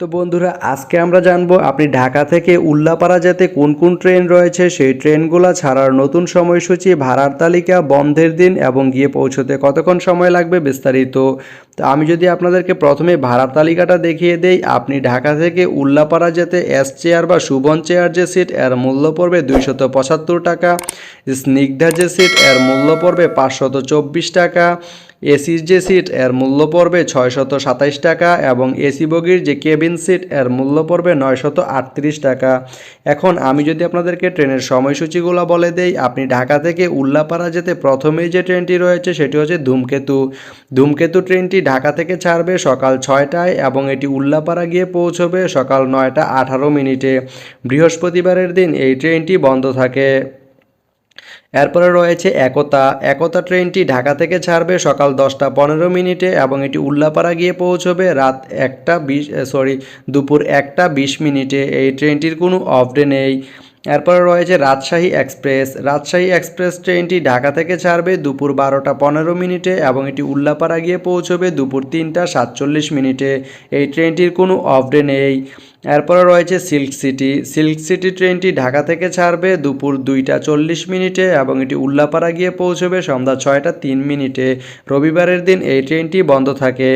তো বন্ধুরা, আজকে আমরা জানব আপনি ঢাকা থেকে উল্লাপাড়া যেতে কোন কোন ট্রেন রয়েছে? সেই ট্রেনগুলো ছাড়ার নতুন সময়সূচি ভাড়ার তালিকা বন্ধের দিন এবং গিয়ে পৌঁছতে কতক্ষণ সময় লাগবে বিস্তারিত তো আমি যদি আপনাদেরকে প্রথমে ভাড়ার তালিকাটা দেখিয়ে দেই, আপনি ঢাকা থেকে উল্লাপাড়া যেতে এস চেয়ার বা সুবন চেয়ার যে সিট এর মূল্য পড়বে দুইশত পঁচাত্তর টাকা। স্নিগ্ধা যে সিট এর মূল্য পড়বে পাঁচশত চব্বিশ টাকা। এসির যে সিট এর মূল্য পড়বে ছয়শত সাতাইশ টাকা এবং এসি বগির যে কেবিন সিট এর মূল্য পড়বে নয়শত আটত্রিশ টাকা। এখন আমি যদি আপনাদেরকে ট্রেনের সময়সূচিগুলো বলে দেই, আপনি ঢাকা থেকে উল্লাপাড়া যেতে প্রথমেই যে ট্রেনটি রয়েছে, সেটি হচ্ছে ধূমকেতু। ধূমকেতু ট্রেনটি ঢাকা থেকে ছাড়বে সকাল ছয়টায় এবং এটি উল্লাপাড়া গিয়ে পৌঁছবে সকাল নয়টা আঠারো মিনিটে। বৃহস্পতিবারের দিন এই ট্রেনটি বন্ধ থাকে। এরপরে রয়েছে একতা। একতা ট্রেনটি ঢাকা থেকে ছাড়বে সকাল দশটা পনেরো মিনিটে এবং এটি উল্লাপাড়া গিয়ে পৌঁছবে রাত একটা বিশ সরি দুপুর একটা বিশ মিনিটে। এই ট্রেনটির কোনো অফ ডে নেই। এরপরে রয়েছে রাজশাহী এক্সপ্রেস। রাজশাহী এক্সপ্রেস ট্রেনটি ঢাকা থেকে ছাড়বে দুপুর বারোটা পনেরো মিনিটে এবং এটি উল্লাপাড়া গিয়ে পৌঁছবে দুপুর তিনটা সাতচল্লিশ মিনিটে। এই ট্রেনটির কোনো অফ ডে নেই। এরপরে রয়েছে সিল্ক সিটি। সিল্ক সিটি ট্রেনটি ঢাকা থেকে ছাড়বে দুপুর দুইটা চল্লিশ মিনিটে এবং এটি উল্লাপাড়া গিয়ে পৌঁছবে সন্ধ্যা ছয়টা তিন মিনিটে। রবিবারের দিন এই ট্রেনটি বন্ধ থাকে।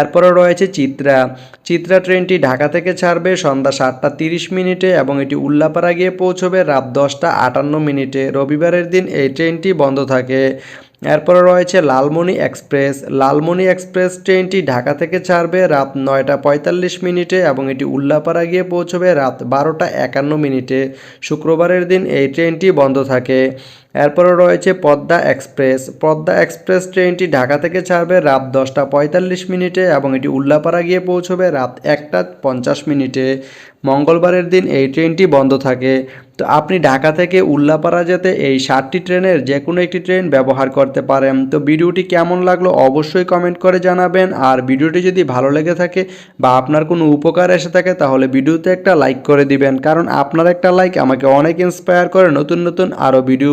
এরপরে রয়েছে চিত্রা। চিত্রা ট্রেনটি ঢাকা থেকে ছাড়বে সন্ধ্যা সাতটা তিরিশ মিনিটে এবং এটি উল্লাপাড়া গিয়ে পৌঁছবে রাত দশটা আটান্ন মিনিটে। রবিবারের দিন এই ট্রেনটি বন্ধ থাকে। এরপরে রয়েছে লালমনি এক্সপ্রেস। লালমনি এক্সপ্রেস ট্রেনটি ঢাকা থেকে ছাড়বে রাত নয়টা পঁয়তাল্লিশ মিনিটে এবং এটি উল্লাপাড়া গিয়ে পৌঁছবে রাত বারোটা একান্ন মিনিটে। শুক্রবারের দিন এই ট্রেনটি বন্ধ থাকে। এরপরে রয়েছে পদ্মা এক্সপ্রেস। পদ্মা এক্সপ্রেস ট্রেনটি ঢাকা থেকে ছাড়বে রাত দশটা পঁয়তাল্লিশ মিনিটে এবং এটি উল্লাপাড়া গিয়ে পৌঁছবে রাত একটা পঞ্চাশ মিনিটে। মঙ্গলবারের দিন এই ট্রেনটি বন্ধ থাকে। তো আপনি ঢাকা থেকে উল্লাপাড়া যেতে এই সাতটি ট্রেনের যে কোনো একটি ট্রেন ব্যবহার করতে পারেন। তো ভিডিওটি কেমন লাগল অবশ্যই কমেন্ট করে জানাবেন। আর ভিডিওটি যদি ভালো লেগে থাকে বা আপনার কোনো উপকার এসে থাকে তাহলে ভিডিওতে একটা লাইক করে দিবেন। কারণ আপনার একটা লাইক আমাকে অনেক ইন্সপায়ার করে নতুন নতুন আরও ভিডিও